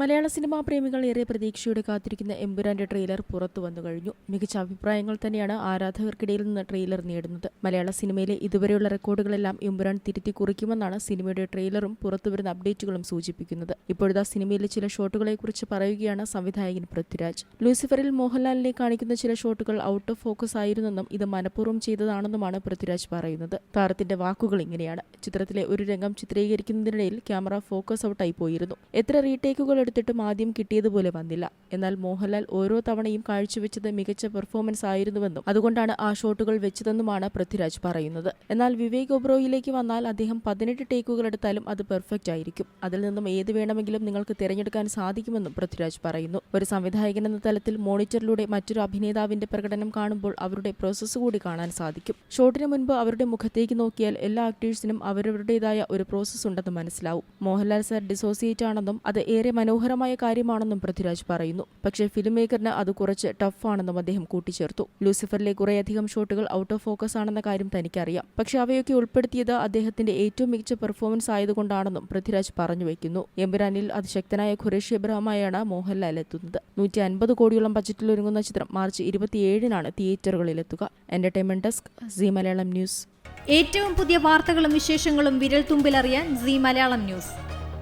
മലയാള cinema പ്രേമികൾ ഏറെ പ്രതീക്ഷയോടെ കാത്തിരിക്കുന്ന എമ്പുരാന്റെ ട്രെയിലർ പുറത്തു വന്നു കഴിഞ്ഞു. മികച്ച അഭിപ്രായങ്ങൾ തന്നെയാണ് ആരാധകർക്കിടയിൽ നിന്ന് ട്രെയിലർ നേടുന്നത്. മലയാള സിനിമയിലെ ഇതുവരെയുള്ള റെക്കോർഡുകളെല്ലാം എമ്പുരാൻ തിരുത്തി കുറിക്കുമെന്നാണ് സിനിമയുടെ ട്രെയിലറും പുറത്തുവരുന്ന അപ്ഡേറ്റുകളും സൂചിപ്പിക്കുന്നത്. ഇപ്പോഴത്തെ സിനിമയിലെ ചില ഷോട്ടുകളെക്കുറിച്ച് പറയുകയാണ് സംവിധായകൻ പൃഥ്വിരാജ്. ലൂസിഫറിൽ മോഹൻലാലിനെ കാണിക്കുന്ന ചില ഷോട്ടുകൾ ഔട്ട് ഓഫ് ഫോക്കസ് ആയിരുന്നെന്നും ഇത് മനഃപൂർവം ചെയ്തതാണെന്നുമാണ് പൃഥ്വിരാജ് പറയുന്നത്. താരത്തിന്റെ വാക്കുകൾ ഇങ്ങനെയാണ്. ചിത്രത്തിലെ ഒരു രംഗം ചിത്രീകരിക്കുന്നതിനിടയിൽ ക്യാമറ ഫോക്കസ് ഔട്ടായി പോയിരുന്നു. എത്ര റീടേക്കുകൾ എടുത്തിട്ടും ആദ്യം കിട്ടിയതുപോലെ വന്നില്ല. എന്നാൽ മോഹൻലാൽ ഓരോ തവണയും കാഴ്ചവെച്ചത് മികച്ച പെർഫോമൻസ് ആയിരുന്നുവെന്നും അതുകൊണ്ടാണ് ആ ഷോട്ടുകൾ വെച്ചതെന്നുമാണ് പൃഥ്വിരാജ് പറയുന്നത്. എന്നാൽ വിവേക് ഒബ്രോയിലേക്ക് വന്നാൽ അദ്ദേഹം പതിനെട്ട് ടേക്കുകൾ എടുത്താലും അത് പെർഫെക്റ്റ് ആയിരിക്കും. അതിൽ നിന്നും ഏത് വേണമെങ്കിലും നിങ്ങൾക്ക് തിരഞ്ഞെടുക്കാൻ സാധിക്കുമെന്നും പൃഥ്വിരാജ് പറയുന്നു. ഒരു സംവിധായകൻ എന്ന തലത്തിൽ മോണിറ്ററിലൂടെ മറ്റൊരു അഭിനേതാവിന്റെ പ്രകടനം കാണുമ്പോൾ അവരുടെ പ്രോസസ്സ് കൂടി കാണാൻ സാധിക്കും. ഷോട്ടിന് മുൻപ് അവരുടെ മുഖത്തേക്ക് നോക്കിയാൽ എല്ലാ ആക്ടേഴ്സിനും അവരവരുടേതായ ഒരു പ്രോസസ്സ് ഉണ്ടെന്ന് മനസ്സിലാവും. മോഹൻലാൽ സർ ഡിസോസിയേറ്റ് ആണെന്നും അത് ഏറെ മനോഹരമായ കാര്യമാണെന്നും പൃഥ്വിരാജ് പറയുന്നു. പക്ഷേ ഫിലിം മേക്കറിന് അത് കുറച്ച് ടഫാണെന്നും അദ്ദേഹം കൂട്ടിച്ചേർത്തു. ലൂസിഫറിലെ കുറേയധികം ഷോട്ടുകൾ ഔട്ട് ഓഫ് ഫോക്കസ് ആണെന്ന കാര്യം തനിക്കറിയാം. പക്ഷെ അവയൊക്കെ ഉൾപ്പെടുത്തിയത് അദ്ദേഹത്തിന്റെ ഏറ്റവും മികച്ച പെർഫോമൻസ് ആയതുകൊണ്ടാണെന്നും പൃഥ്വിരാജ് പറഞ്ഞു വയ്ക്കുന്നു എമ്പുരാനിൽ അതിശക്തനായ ഖുറേഷി എബ്രഹമായാണ് മോഹൻലാൽ എത്തുന്നത്. നൂറ്റി അൻപത് കോടിയോളം ബജറ്റിൽ ഒരുങ്ങുന്ന ചിത്രം മാർച്ച് ഇരുപത്തിയേഴിനാണ് തിയേറ്ററുകളിലെത്തുക. Entertainment desk Zee Malayalam news. ഏറ്റവും പുതിയ വാർത്തകളും വിശേഷങ്ങളും വിരൽ തുമ്പിലറിയാൻ സി മലയാളം ന്യൂസ്.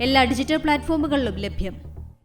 എല്ലാ ഡിജിറ്റൽ പ്ലാറ്റ്ഫോമുകളിലും ലഭ്യം.